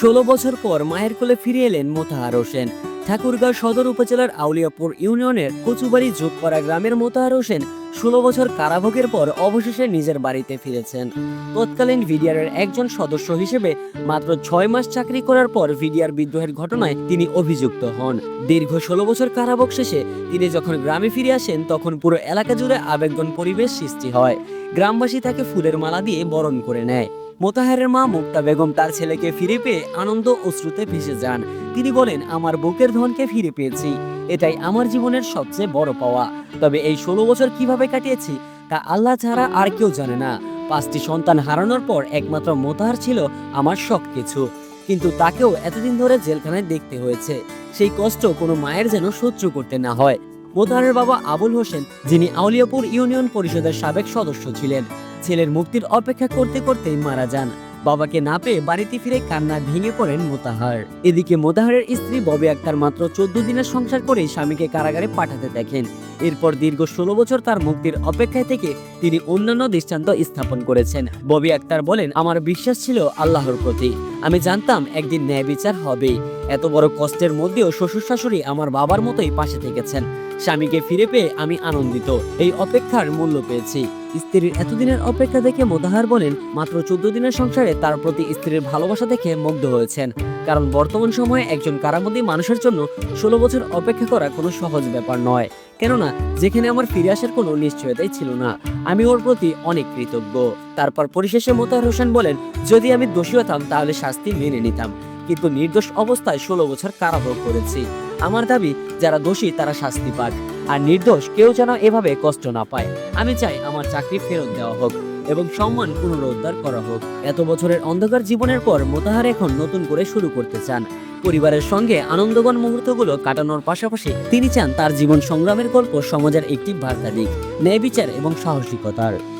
ষোলো বছর পর মায়ের কোলে ফিরে এলেন মোতাহার হোসেন। ঠাকুরগাঁও সদর উপজেলার আউলিয়াপুর ইউনিয়নের কচুবাড়ি যোগপাড়া গ্রামের মোতাহার হোসেন ষোলো বছর কারাভোগের পর অবশেষে নিজের বাড়িতে ফিরেছেন। তৎকালীন ভিডিআরের একজন সদস্য হিসেবে মাত্র ছয় মাস চাকরি করার পর ভিডিআর বিদ্রোহের ঘটনায় তিনি অভিযুক্ত হন। দীর্ঘ ষোলো বছর কারাভোগ শেষে তিনি যখন গ্রামে ফিরে আসেন, তখন পুরো এলাকা জুড়ে আবেগন পরিবেশ সৃষ্টি হয়। গ্রামবাসী তাকে ফুলের মালা দিয়ে বরণ করে নেয়। মোতাহারের মা মুক্তা বেগম তার ছেলেকে ফিরে পেয়ে আনন্দ অশ্রুতে ভেসে যান। তিনি বলেন, আমার বুকের ধনকে ফিরে পেয়েছি। এটাই আমার জীবনের সবচেয়ে বড় পাওয়া। তবে এই ষোলো বছর কীভাবে কাটিয়েছি, তা আল্লাহ ছাড়া আর কেউ জানে না। পাঁচটি সন্তান হারানোর পর একমাত্র মোতাহার ছিল আমার সব কিছু। কিন্তু তাকেও এতদিন ধরে জেলখানায় দেখতে হয়েছে। সেই কষ্ট কোনো মায়ের যেন সহ্য করতে না হয়। মোতাহারের বাবা আবুল হোসেন, যিনি আউলিয়াপুর ইউনিয়ন পরিষদের সাবেক সদস্য ছিলেন ছেলের মুক্তির অপেক্ষা করতে করতেই মারা যান। বাবাকে না পেয়ে বাড়িতে ফিরে কান্নায় ভেঙে পড়েন মোতাহার। এদিকে মোতাহারের স্ত্রী ববি আক্তার মাত্র চোদ্দ দিনের সংসার করেই স্বামীকে কারাগারে পাঠাতে দেখেন। এরপর দীর্ঘ ষোলো বছর তার মুক্তির অপেক্ষায় থেকে তিনি অন্যান্য দৃষ্টান্ত স্থাপন করেছেন। ববি আক্তার বলেন, আমার বিশ্বাস ছিল আল্লাহর প্রতি। আমি জানতাম একদিন ন্যায় বিচার হবে এত বড় কষ্টের মধ্যেও শ্বশুর শাশুড়ি আমার বাবার মতোই পাশে থেকেছেন। স্বামীকে ফিরে পেয়ে আমি আনন্দিত। এই অপেক্ষার মূল্য পেয়েছি। স্ত্রীর এতদিনের অপেক্ষা দেখে মোদাহার বলেন, মাত্র চোদ্দ দিনের সংসারে তার প্রতি স্ত্রীর ভালোবাসা দেখে মুগ্ধ হয়েছেন। কারণ বর্তমান সময়ে একজন কারাবন্দী মানুষের জন্য ষোলো বছর অপেক্ষা করা কোনো সহজ ব্যাপার নয়। কেননা, যেখানে আমার ফিরে আসার কোনো নিশ্চয়তাই ছিল না। আমি ওর প্রতি অনেক কৃতজ্ঞ। তারপর পরিশেষে মোতাহার হোসেন বলেন, যদি আমি দোষী হতাম, তাহলে শাস্তি মেনে নিতাম। কিন্তু নির্দোষ অবস্থায় ষোলো বছর কারাভোগ করেছি। আমার দাবি, যারা দোষী, তারা শাস্তি পাক। আর নির্দোষ কেউ যেন এভাবে কষ্ট না পায়। আমি চাই আমার চাকরি ফেরত দেওয়া হোক এবং সম্মান পুনরুদ্ধার করা হোক। এত বছরের অন্ধকার জীবনের পর মোতাহার এখন নতুন করে শুরু করতে চান। পরিবারের সঙ্গে আনন্দগণ মুহূর্তগুলো কাটানোর পাশাপাশি তিনি চান তার জীবন সংগ্রামের গল্প সমাজের একটি বার্তা দিক ন্যায় বিচার এবং সাহসিকতার।